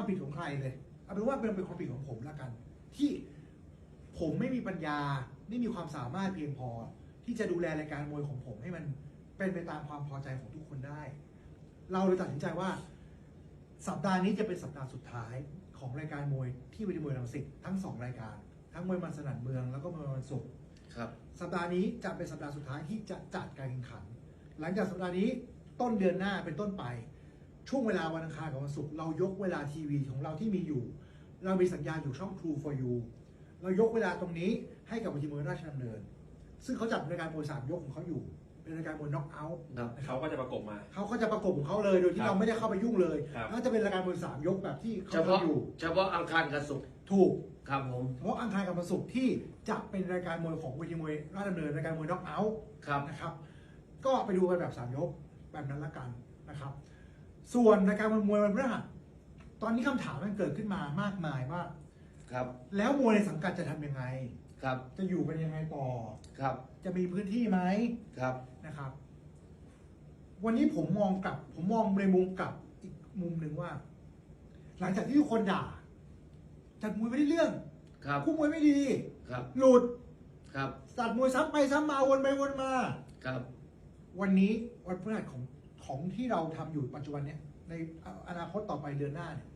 ความผิดของใครเลยเอาเป็นว่าเป็นเป็นความผิดของผมแล้วกัน ที่ผมไม่มีปัญญาไม่มีความสามารถเพียงพอ ที่จะดูแลรายการมวยของผม ให้มันเป็นไปตามความพอใจของทุกคนได้ เราเลยตัดสินใจว่า สัปดาห์นี้จะเป็นสัปดาห์สุดท้ายของรายการมวยที่เวทีมวยรังสิตทั้งสองรายการ ทั้งมวยมันสนั่นเมืองแล้วก็มวยมันศุกร์ครับ สัปดาห์นี้จะเป็นสัปดาห์สุดท้ายที่จะจัดการแข่งขัน หลังจากสัปดาห์นี้ต้นเดือนหน้าเป็นต้นไป ช่วงเวลาวันอังคารกับวันศุกร์เรายกเวลาทีวีของเราที่มีอยู่ เรามีสัญญาณอยู่ช่อง True for You เรายกเวลาตรงนี้ให้กับวิธีมวยราชดำเนิน ซึ่งเขาจัดรายการมวยสามยกของเขาอยู่ เป็นรายการมวยน็อกเอาท์ครับเขาก็จะประกบมา เขาก็จะประกบของเขาเลยโดยที่ครับเราไม่ได้เข้าไปยุ่งเลยครับแล้วจะเป็นรายการมวยสามยกแบบที่เฉเขาพาะทำอยู่เฉพาะอังคารกับศุกร์ถูก ครับผมเฉพาะอังคารกับวันศุกร์ที่จะเป็นรายการมวยของเวทีมวยราชดำเนินรายการมวยน็อกเอาท์ครับ นะครับ ก็ไปดูกันแบบสามยกแบบนั้นละกันนะครับ ส่วนรายการมวยมวยวันพฤหัสตอนนี้คำถามมันเกิดขึ้นมามากมายว่า ครับ แล้วมวยในสังกัดจะทำยังไง ครับ จะอยู่กันยังไงต่อ ครับ จะมีพื้นที่ไหมครับ นะครับ วันนี้ผมมองกลับ ผมมองในมุมกลับอีกมุมหนึ่งว่า หลังจากที่ทุกคนด่าจัดมวยไม่ได้เรื่องครับ คู่มวยไม่ดี ครับ หลุดครับจัดมวยซ้ำไปซ้ำมาวนไปวนมา ครับ วันนี้วันพฤหัสของ ของที่เราทำอยู่ปัจจุบันเนี้ยในอนาคตต่อไปเดือนหน้าเนี่ย